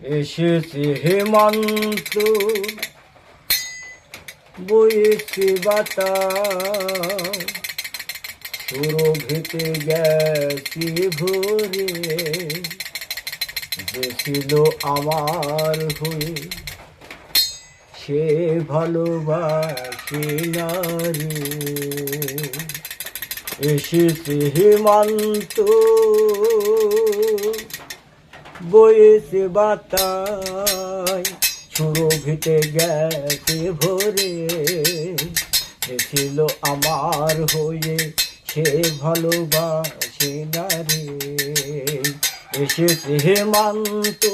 এসেছে হেমন্ত বয়েছে বাতাস, সুরভিতে গেছি ভরে, যে আমার হয়ে, সে ভালোবাসি না রে। এসেছে হেমন্ত বয়েছে বাতাই সুরভিতে গেছে ভরে। ছিল আমার হয়ে সে ভালোবাসে না রে। এসেছে হেমন্ত।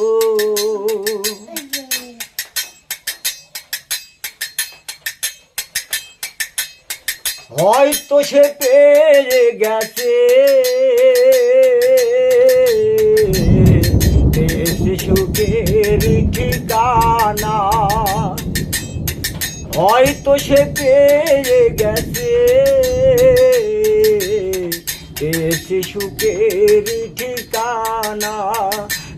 হয়তো সে পেয়ে গেছে। সুখের ঠিকানা। হয়তো সে পেয়ে গেছে। পেয়েছে সুখের ঠিকানা।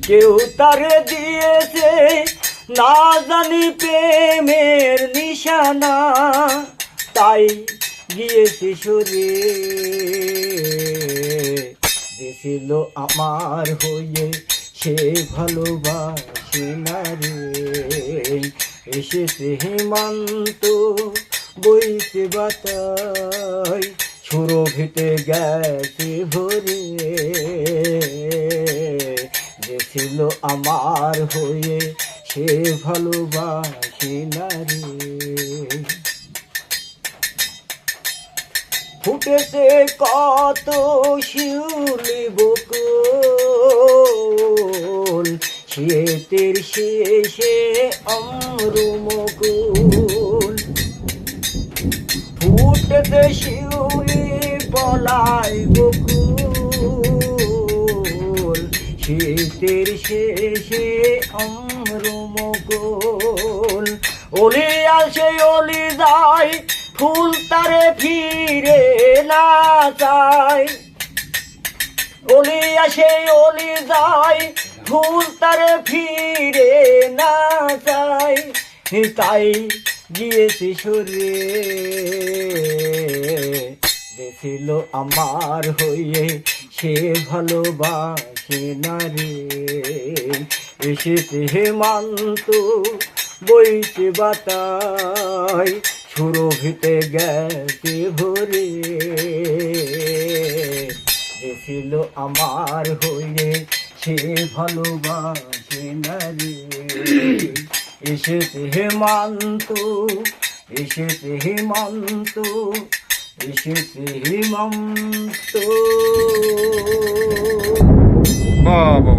কেউ তারে দিয়েছে না জানি প্রেমের নিশানা। তাই গিয়েছে সরে। দিয়েছিল আমার হয়ে সে ভালোবাসে। না রে এসেছে হেমন্ত বইতে বাতাই সুরভিতে গেছে ভরে। ছিল আমার হয়ে সে ভালোবাসে না রে। ফুটেছে কত শিউলি শীতের শেষে অমরুমকুল। ফুটেছে শিউলি পলাই বকুল। শীতের শেষে অমরুমকুল। অলি আসে অলি যায় ফুল তারে ফিরে না যায় অলি আসে অলি যায় ফুল তারে ফিরে না যায়। তাই গিয়েছি সরে। দেখছিল আমার হয়ে সে ভালোবাসে না রে। এসেছে হেমান্ত, বইছে বাতাই সুরভিতে গেছে ভরে। ছিল আমার হয়ে সে ভালোবাসে না রে? এসেছে হেমন্ত এসেছে হেমন্ত এসেছে হেমন্ত। বাবা